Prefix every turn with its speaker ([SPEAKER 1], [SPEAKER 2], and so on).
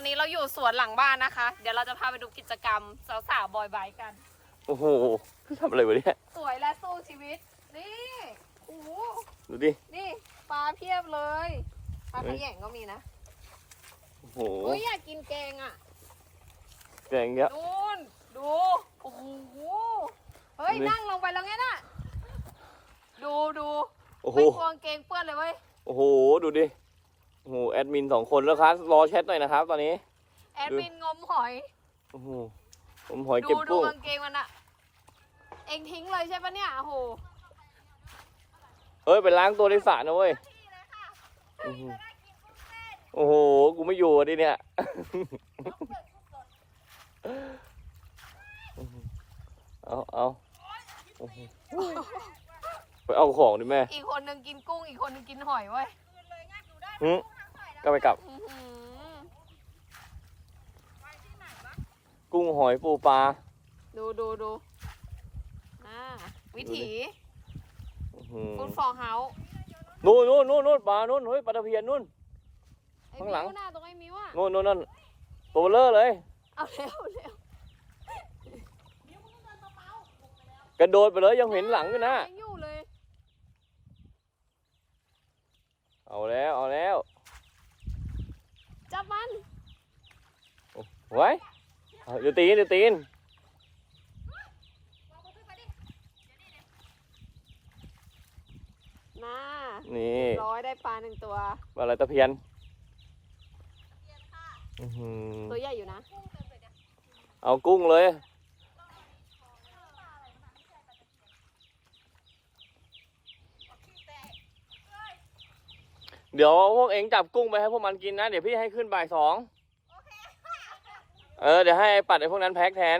[SPEAKER 1] อนนี้เราอยู่สวนหลังบ้านนะคะ เดี๋ยวเราจะพาไปดูกิจกรรมสาวๆบอยไบค์กัน
[SPEAKER 2] โอ้โหทำอะไรวะเนี่ย
[SPEAKER 1] สวยและสู้ชีวิต นี่โอ้โห
[SPEAKER 2] ดูดิ
[SPEAKER 1] นี่ปลาเพียบเลยปลาขยงก็มีนะ
[SPEAKER 2] โอ้โห
[SPEAKER 1] อุ้ยอยากกินแกงอะ
[SPEAKER 2] แกงเยอะ
[SPEAKER 1] นู่นดูโอ้โหเฮ้ย
[SPEAKER 2] นี่
[SPEAKER 1] นั่งลงไปแล้วไงน่ะดูดู
[SPEAKER 2] โอ้โห
[SPEAKER 1] ไม่กลัวกางเกงเปื้อนเลยเว้ย
[SPEAKER 2] โอ้โห ดูดิ โอ้โหแอดมินสองคนแล้วครับรอแชทหน่อยนะครับ ตอนนี้
[SPEAKER 1] แอดมินงมหอย
[SPEAKER 2] โอ้โหผมหอย
[SPEAKER 1] ดู
[SPEAKER 2] เก็บ
[SPEAKER 1] ดู
[SPEAKER 2] กุ้ง
[SPEAKER 1] กางเกงมันอะเองทิ้งเลยใช่ปะเนี่ยโอ้โห
[SPEAKER 2] เฮ้ย ไปล้างตัวในสระนะเว้ยอื้อหือโอ้โห กูไม่อยู่อะดิเนี่ย เอาเอาโอ้โหไปเอาของดิแม่
[SPEAKER 1] อีกคนนึงกินกุ้งอีกคนนึงกินหอยเว้ย
[SPEAKER 2] หึก็ไปกลับ
[SPEAKER 1] อื้อหือ
[SPEAKER 2] กุ้งหอยปูปลา
[SPEAKER 1] ดูดูดูน่าวิถี
[SPEAKER 2] อื้อหือ
[SPEAKER 1] ฟูดฟอร์เฮาส์
[SPEAKER 2] นู่นนู่นนู่นนู่นปลานู่นเฮ้ยปลาตะเพียนนู่น
[SPEAKER 1] ไอ้
[SPEAKER 2] ข้างหลัง
[SPEAKER 1] มิวหน้าตรงไอ้มิวอะ
[SPEAKER 2] นู่นนู่นนั่นตัวเบลอเลย
[SPEAKER 1] เอาเร็วเร็ว
[SPEAKER 2] กระโดดไปเลยยังเห็นหลังอยู่นะ
[SPEAKER 1] ยังอยู่ เลย
[SPEAKER 2] เอาแล้วเอาแล้ว
[SPEAKER 1] จับมัน
[SPEAKER 2] ไว้เอาเดี๋ยวตีนเดี๋ยวตีน
[SPEAKER 1] น่า
[SPEAKER 2] นี่
[SPEAKER 1] ร้อยได้ปลาหนึ่งตัว
[SPEAKER 2] ปลาอะไรตะเพียนอื้อหือ
[SPEAKER 1] ตัวใหญ่อยู่นะ
[SPEAKER 2] เอากุ้งเลย เดี๋ยวพวกเองจับกุ้งไปให้พวกมันกินนะ เดี๋ยวพี่ให้ขึ้นบ่ายสอง เออ เดี๋ยวให้ไอ้ปัดไอ้พวกนั้นแพ็คแทน